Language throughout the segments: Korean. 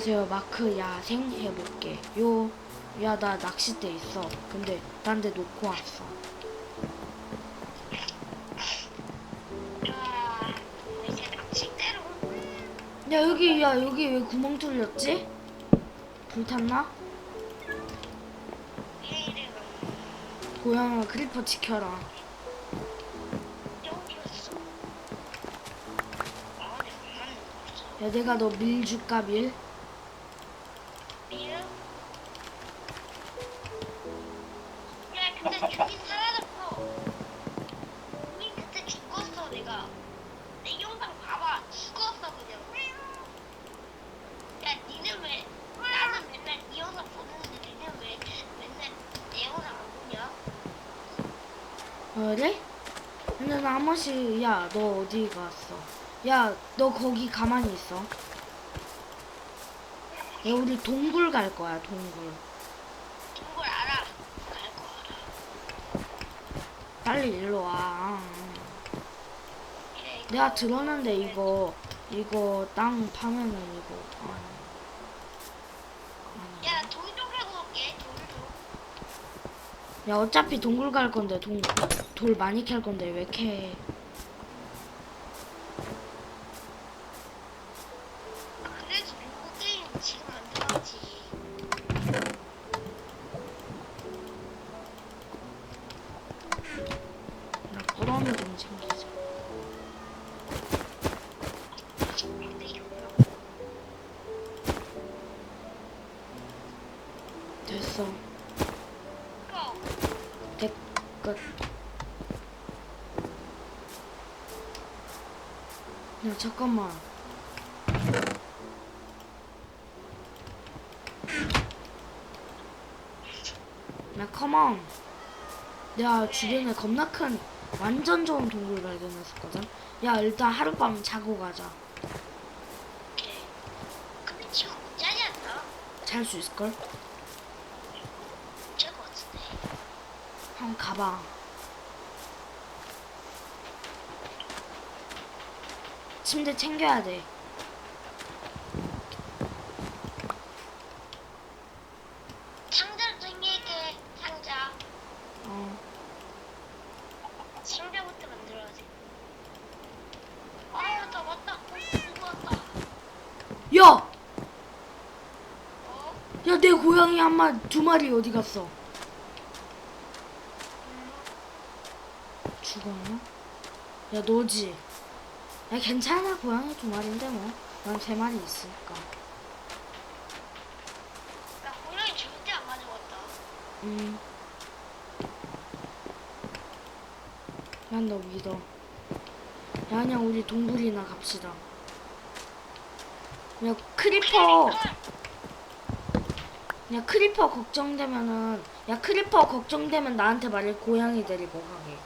안녕하세요 마크 야 생 해볼게 요 야 나 낚싯대 있어 근데 딴 데 놓고 왔어 야 여기 야 여기 왜 구멍 뚫렸지? 불 탔나? 회의를 고양아 크리퍼 지켜라 여기였어. 아, 내 엄마는 없어. 야 내가 너 밀 줄까 밀? 번씩 야너 어디 갔어? 야 너 거기 가만히 있어 야 우리 동굴 갈 거야 동굴 동굴 알아. 갈 거 알아. 빨리 일로 와 그래, 내가 들었는데 이거 이거 땅 파면은 이거. 야, 돌좀 캐고 올게. 돌 좀. 야 어차피 동굴 갈 건데 동, 돌 많이 캘 건데 왜 캐? 챙기자. 근데 이거 됐어. 거. 됐 끝. 야 잠깐만. 야 컴온. 내가 주변에 겁나 큰 완전 좋은 동굴 발견했었거든. 야 일단 하룻밤 자고 가자. 오케이. 근데 지금 못 자지 않나? 잘 수 있을걸? 못잘것 같은데. 한번 가봐. 침대 챙겨야 돼. 상자를 챙길게. 상자. 어. 상자부터 만들어야지. 아, 맞다, 맞다. 어, 누구 왔다. 야! 어? 야, 내 고양이 한 마리, 두 마리 어디 갔어? 죽었나? 야, 너지? 야, 괜찮아. 고양이 두 마리인데 뭐. 난 세 마리 있으니까. 나 고양이 절대 안 가져갔다. 음. 난 너 믿어. 야, 그냥 우리 동굴이나 갑시다. 야, 크리퍼. 야, 크리퍼 걱정되면은, 야, 크리퍼 걱정되면 나한테 말해. 고양이 데리고 가게.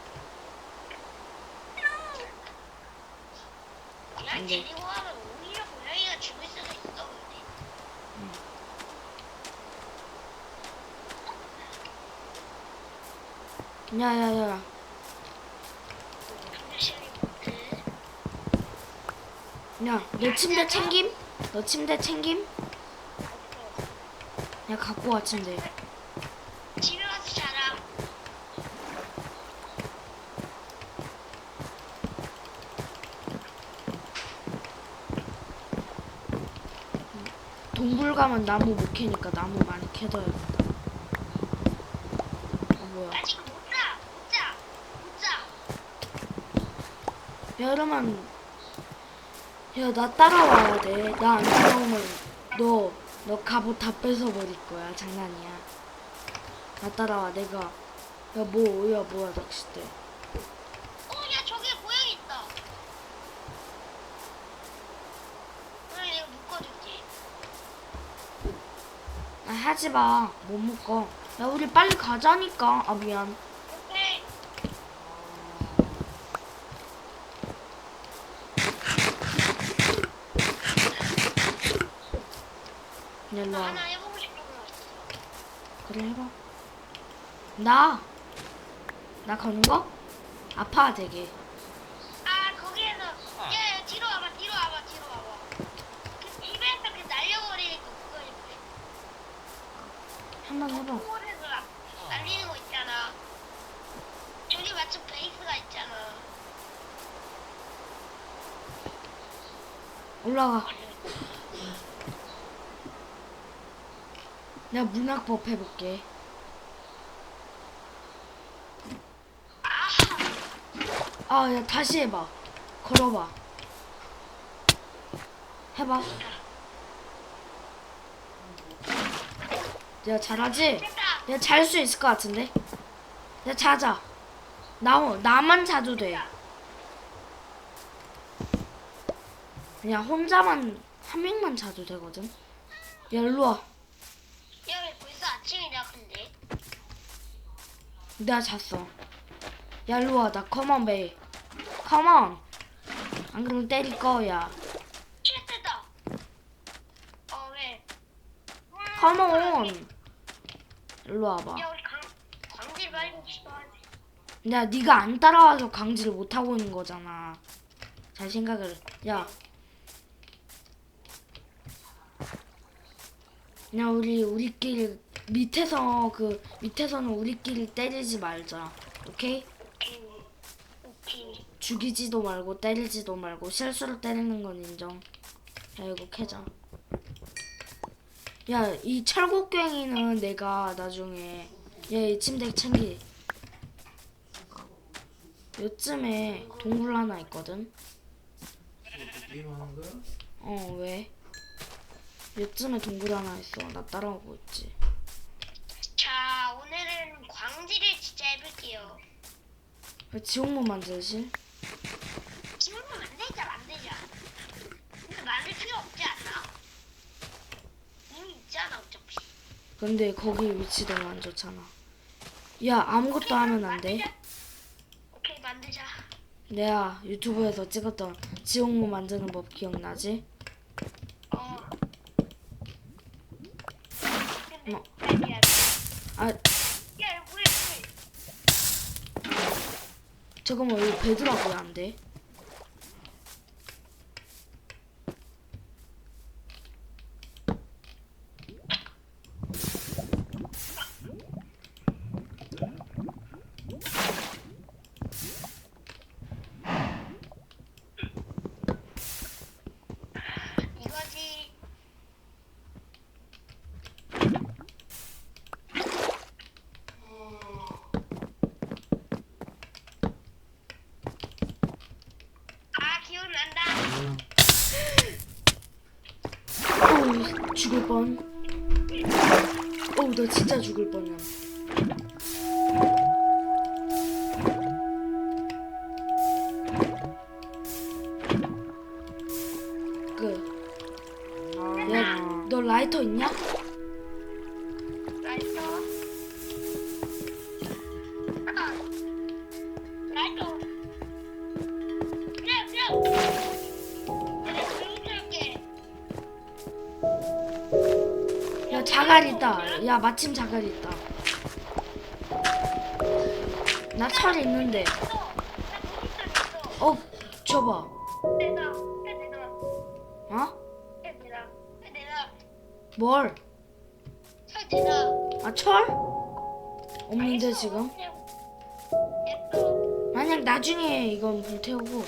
안 돼. 데리고 가면 오히려 고양이가 죽을 수도 있어, 근데. 야, 야, 야. 잠시만요. 그, 야, 너 침대 챙김? 너 침대 챙김? 야, 갖고 와, 침대. 집에 가서 자라. 동굴 가면 나무 못 캐니까 나무 많이 캐둬야겠다. 어, 뭐야. 나 지금 못 자! 못 자! 못 자! 야, 이러면, 야, 나 따라와야 돼. 나 안 따라오면 너, 너 갑옷 다 뺏어버릴 거야. 장난이야. 나 따라와, 내가. 야, 뭐, 야, 뭐야, 낚싯대. 어, 야, 저기 고양이 있다. 고양이 내가 묶어줄게. 아, 하지 마. 못 묶어. 야, 우리 빨리 가자니까. 아, 미안. 오케이. 야, 일로 나 와. 하나 해보고 싶은 거. 그래, 해봐. 나. 나 거는 거? 아파, 되게. 아, 거기에서. 야, 야, 뒤로 와봐, 뒤로 와봐, 뒤로 와봐. 그 입에서 그 날려버리는 거 한번 해봐. 콩고래가 날리는 거 있잖아. 저기 마침 베이스가 있잖아. 올라가. 내가 문학법 해볼게. 아, 야, 다시 해봐. 걸어봐. 해봐. 야, 잘하지? 야, 잘수 있을 것 같은데? 야, 자자. 나, 나만 자도 돼. 그냥 혼자만, 한 명만 자도 되거든? 야, 일로 와. 내가 잤어. 야, 일로 와. 나 컴온, 베이. 컴온. 안 그러면 때릴 거야. 실수다. 어, 왜? 컴온. 일로 와봐. 야, 우리 강, 말고 싶어 하지. 야, 네가 안 따라와서 강제를 못 하고 있는 거잖아. 잘 생각을. 야. 그냥 우리 우리끼리 밑에서 그 밑에서는 우리끼리 때리지 말자. 오케이? 오케이. 오케이. 죽이지도 말고 때리지도 말고 실수로 때리는 건 인정. 야 이거 캐자. 야 이 철곡갱이는 내가 나중에 얘이 침대 챙기. 요쯤에 동굴 하나 있거든. 어 왜? 요쯤에 동굴 하나 있어. 나 따라오고 있지. 자, 오늘은 광질을 진짜 해볼게요. 왜 지옥문 만들지? 지금은 만들자, 만들자. 근데 만들 필요 없지 않나? 이미 있잖아, 어차피. 근데 거기 위치 너무 안 좋잖아. 야 아무것도 하면 안 돼. 오케이, 만들자. 내가 유튜브에서 찍었던 지옥문 만드는 법 기억나지? 어. 근데, 뭐? 아니야. 아 야, 이거 왜, 왜? 잠깐만 여기 베드락 왜안 돼? 이거지. 아, 기억난다. 어우 죽을 뻔. 어우 나 진짜 죽을 뻔이야. 그. 야, 너 라이터 있냐? 야 마침 자갈 있다. 나 철 있는데. 나. 어 줘봐. 어? 뭘? 아 철? 없는데 지금? 만약 나중에 이건 불태우고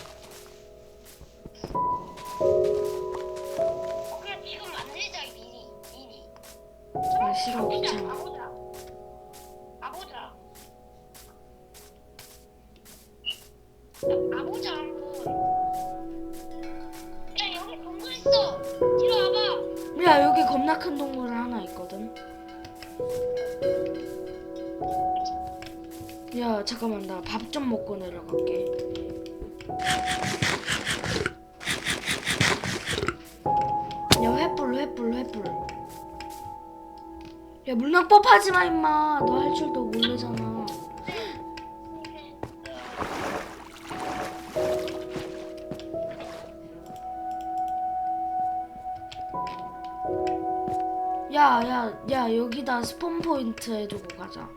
싫어 귀찮아. 가보자. 가보자. 가보자. 야 여기 동굴 있어. 뒤로 와봐. 야 여기 겁나 큰 동굴 하나 있거든. 야 잠깐만 나 밥 좀 먹고 내려갈게. 야 횃불 횃불 횃불. 야 물납법 하지 마 임마. 너 할 줄도 모르잖아. 야, 야, 야, 여기다 스폰 포인트 해두고 가자.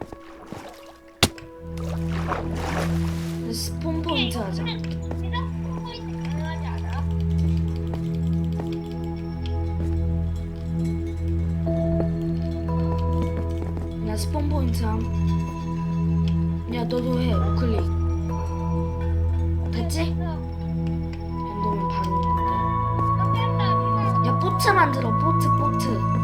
스폰 포인트 하자. 함. 야 너도 해 우클릭. 됐지? 엔더맨 바로. 야 보트 만들어 보트 보트.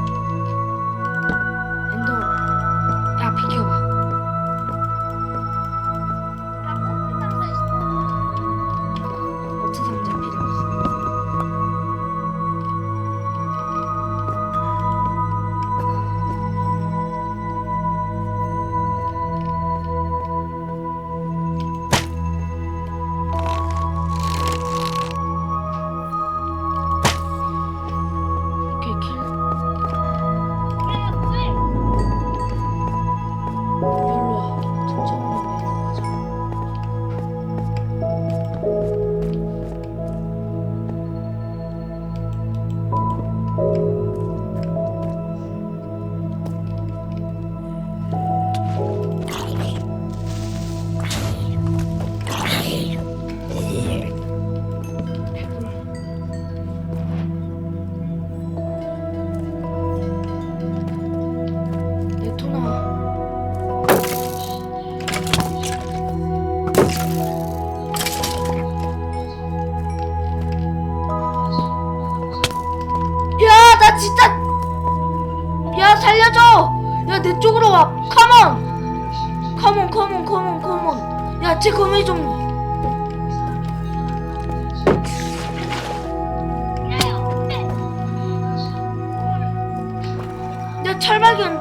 야, 철발견.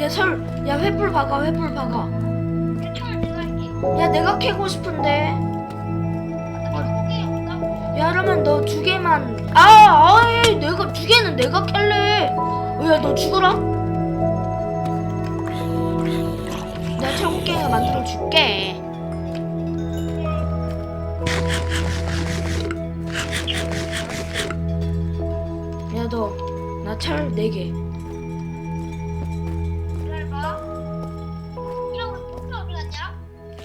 야, 철. 야, 횃불 박아, 횃불 박아. 야, 내가 캐고 싶은데. 야, 그러면 너 두 개만. 아, 아이, 내가 두 개는 내가 캘래. 어, 야, 너 죽어라. 내가 철곡갱이 만들어 줄게. 야, 너, 나철네 개.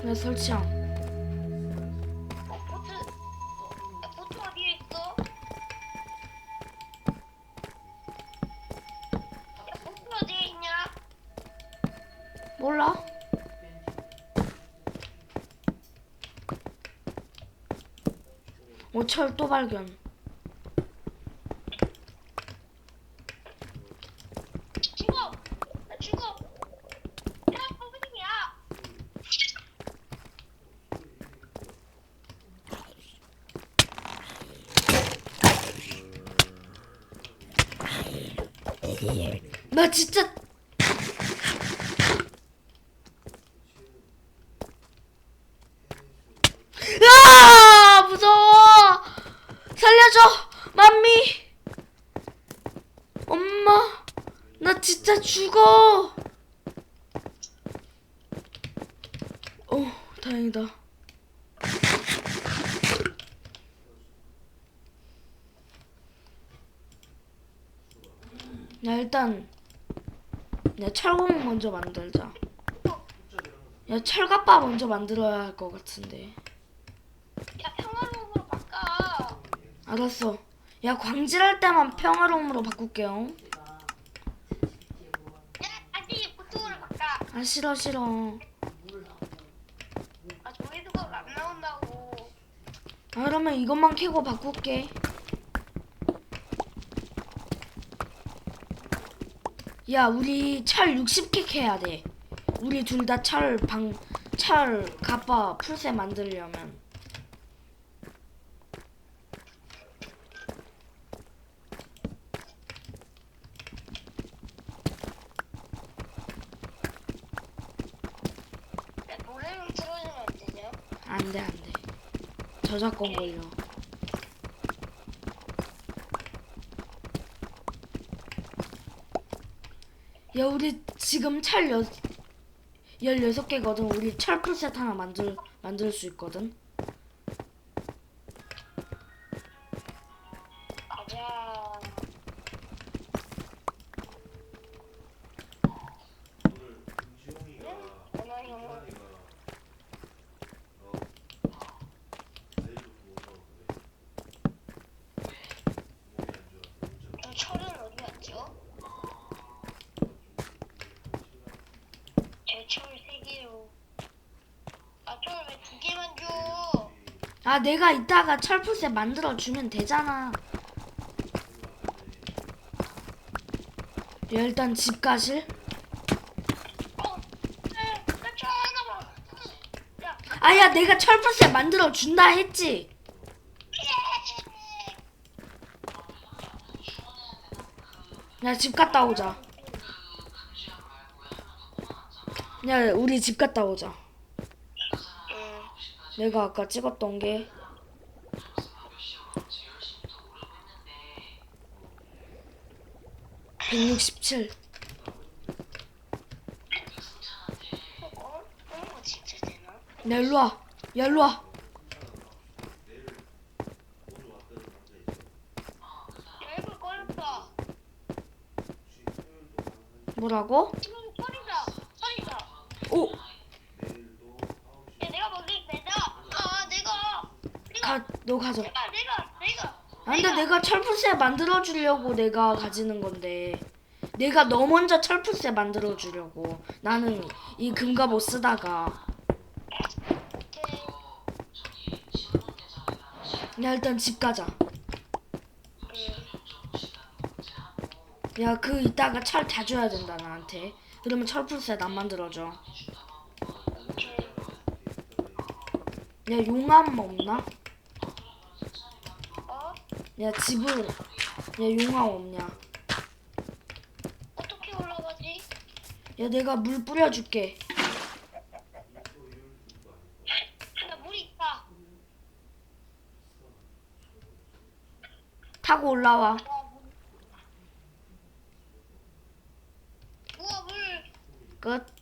나 설치함. 보트 어디에 있어? 야, 보트 어디에 있냐? 몰라? 오, 철 또 발견. 죽어! 나 죽어! 야, 버블이야! 나 진짜. 아 무서워. 살려줘 맘미. 엄마 나 진짜 죽어. 어 다행이다. 야 일단 야 철공 먼저 만들자 야 철갑바 먼저 만들어야 할 것 같은데 야, 평화로움으로 바꿔! 알았어 야 광질할 때만 평화로움으로 바꿀게요 야, 다시 보통으로 바꿔! 아 싫어 싫어 아, 조회수가 안 나온다고. 아 그러면 이것만 캐고 바꿀게 야 우리 철 60개 캐야 돼. 우리 둘 다 철 방 철 갑바 풀세 만들려면. 노래 틀어주면 안 되냐? 안돼 안돼. 저작권 걸려 야 우리 지금 철 여, 16개거든. 우리 철 풀셋 하나 만들, 만들 수 있거든 아 내가 이따가 철풀새 만들어 주면 되잖아. 야, 일단 집 가실? 아야 내가 철풀새 만들어 준다 했지. 야 집 갔다 오자. 야 우리 집 갔다 오자. 응. 내가 아까 찍었던 게 (167) 어? 그런 거 진짜 되나? 야 일로 와 야 일로와 내일 오늘 왔다는 남자 있어. 야, 이거 꺼졌다. 혹시 토요일도 가능한지 뭐라고 지금 꺼리자. 꺼리자. 오 내일도 9시 야, 내가 먹일 때다. 아, 내가. 가 너 가져 내가, 내가, 내가. 안돼 내가 철풀새 만들어 주려고 내가 가지는 건데 내가 너 먼저 철풀새 만들어 주려고 나는 이 금갑 못 쓰다가. 야 일단 집 가자 응. 야그 이따가 철 다 줘야 된다 나한테 그러면 철풀새 안 만들어줘. 야 용암 없나? 어? 야 집을 야 용암 없냐 어떻게 올라가지? 야 내가 물 뿌려줄게 나 물이 있다. 타고 올라와 와, 물. 우와, 물. 끝